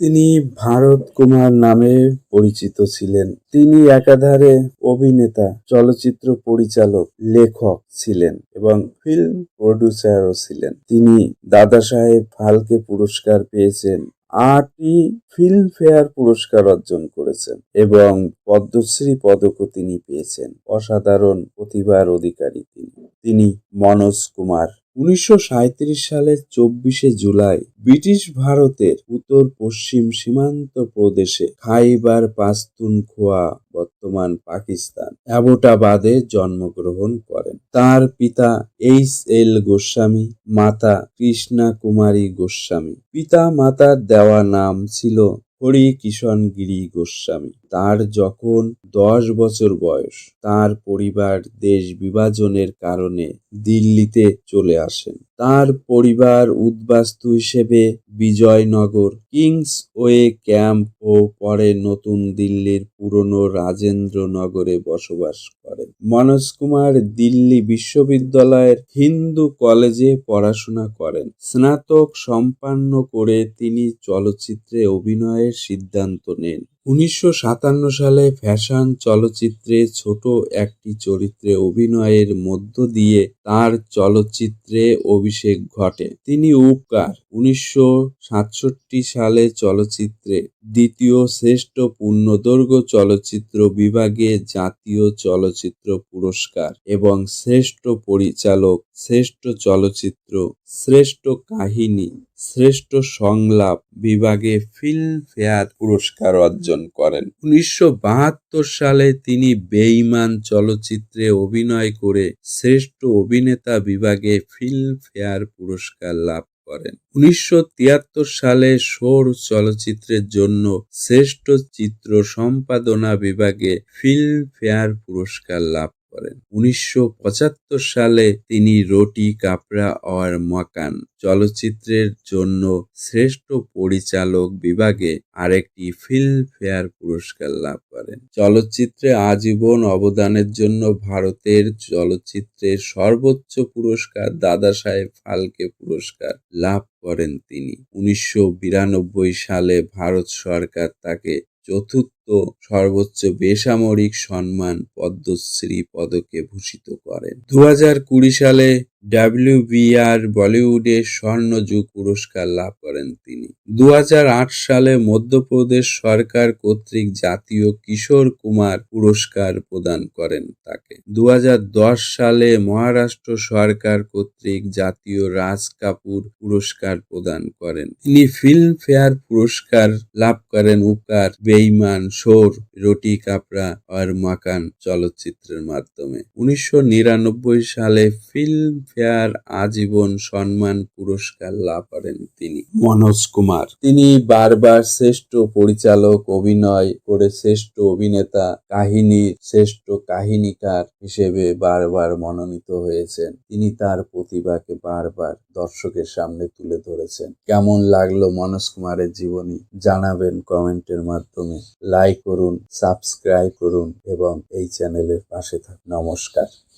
তিনি ভারত কুমার নামে পরিচিত ছিলেন। তিনি একাধারে অভিনেতা, চলচ্চিত্র পরিচালক, লেখক ছিলেন এবং ফিল্ম প্রডিউসারও ছিলেন। তিনি দাদা সাহেব ফালকে পুরস্কার পেয়েছেন, আটটি ফিল্মফেয়ার পুরস্কার অর্জন করেছেন এবং পদ্মশ্রী পদকও তিনি পেয়েছেন। অসাধারণ প্রতিভার অধিকারী তিনি। তিনি মনোজ কুমার। উনিশশো সালের চব্বিশে জুলাই ব্রিটিশ ভারতের উত্তর পশ্চিম সীমান্ত প্রদেশে খাইবার পাস্তুনখোয়া, বর্তমান পাকিস্তান, অ্যাবোটাবাদে জন্মগ্রহণ করেন। তার পিতা এইচ এল গোস্বামী, মাতা কৃষ্ণা কুমারী গোস্বামী। পিতা মাতার দেওয়া নাম ছিল হরি কিষণ গিরি গোস্বামী। তার যখন দশ বছর বয়স। তার পরিবার দেশ বিভাজনের কারণে দিল্লিতে চলে আসেন। তার পরিবার উদ্বাস্তু হিসেবে বিজয়নগর কিংস ওয়ে ক্যাম্প ও পরে নতুন দিল্লির পুরনো রাজেন্দ্রনগরে বসবাস করেন। মনোজ কুমার দিল্লি বিশ্ববিদ্যালয়ের হিন্দু কলেজে পড়াশোনা করেন। স্নাতক সম্পন্ন করে তিনি চলচ্চিত্রে অভিনয়ের সিদ্ধান্ত নেন। উনিশশো সাতান্ন সালে ফ্যাশন চলচ্চিত্রে ছোট একটি চরিত্রে অভিনয়ের মধ্য দিয়ে তার চলচ্চিত্রে অভিষেক ঘটে। তিনি উপকার। উনিশশো সাতষট্টি সালে চলচ্চিত্রে দ্বিতীয় শ্রেষ্ঠ পূর্ণদৈর্ঘ্য চলচ্চিত্র বিভাগে জাতীয় চলচ্চিত্র পুরস্কার এবং শ্রেষ্ঠ পরিচালক, শ্রেষ্ঠ চলচ্চিত্র, শ্রেষ্ঠ কাহিনী শ্রেষ্ঠ সংলাপ বিভাগে ফিল্মফেয়ার পুরস্কার অর্জন করেন। উনিশশো বাহাত্তর সালে তিনি বেঈমান চলচ্চিত্রে অভিনয় করে শ্রেষ্ঠ অভিনেতা বিভাগে ফিল্মফেয়ার পুরস্কার লাভ করেন। উনিশশো তিয়াত্তর সালে সোর চলচ্চিত্রের জন্য শ্রেষ্ঠ চিত্র সম্পাদনা বিভাগে ফিল্মফেয়ার পুরস্কার লাভ করেন। উনিশশো পঁচাত্তর সালে তিনি রোটি, কাপড়া আর মাকান চলচ্চিত্রের জন্য শ্রেষ্ঠ পরিচালক বিভাগে আরেকটি ফিল্মফেয়ার পুরস্কার লাভ করেন। চলচ্চিত্রে আজীবন অবদানের জন্য ভারতের চলচ্চিত্রের সর্বোচ্চ পুরস্কার দাদা সাহেব ফালকে পুরস্কার লাভ করেন তিনি। উনিশশো বিরানব্বই সালে ভারত সরকার তাকে চতুর্থ সর্বোচ্চ বেসামরিক সম্মান পদ্মশ্রী পদকে ভূষিত করেন। দু কুড়ি সালে ডাব্লিউবিআর বলিউডে স্বর্ণযুগ পুরস্কার লাভ করেন তিনি। দুহাজার আট সালে মধ্যপ্রদেশ সরকার কর্তৃক জাতীয় কিশোর কুমার পুরস্কার প্রদান করেন তাকে। দু হাজার দশ সালে মহারাষ্ট্র সরকার কর্তৃক জাতীয় রাজ কাপুর পুরস্কার প্রদান করেন। তিনি ফিল্মফেয়ার পুরস্কার লাভ করেন উকার বেইমান শোর রুটি, কাপড়া আর মাকান চলচ্চিত্রের মাধ্যমে। উনিশশো নিরানব্বই সালে ফিল্ম ফেয়ার আজীবন সম্মান পুরস্কার লাভ করেন তিনি। মনোজ কুমার। তিনি বারবার শ্রেষ্ঠ পরিচালক, অভিনয় করে শ্রেষ্ঠ অভিনেতা, কাহিনী, শ্রেষ্ঠ কাহিনীকার হিসেবে বারবার মনোনীত হয়েছেন। তিনি তার প্রতিভাকে বারবার দর্শকের সামনে তুলে ধরেছেন। কেমন লাগল মনোজ কুমারের জীবনী, জানাবেন কমেন্টের মাধ্যমে। লাইক করুন সাবস্ক্রাইব করুন এবং এই চ্যানেলের পাশে থাকুন। নমস্কার।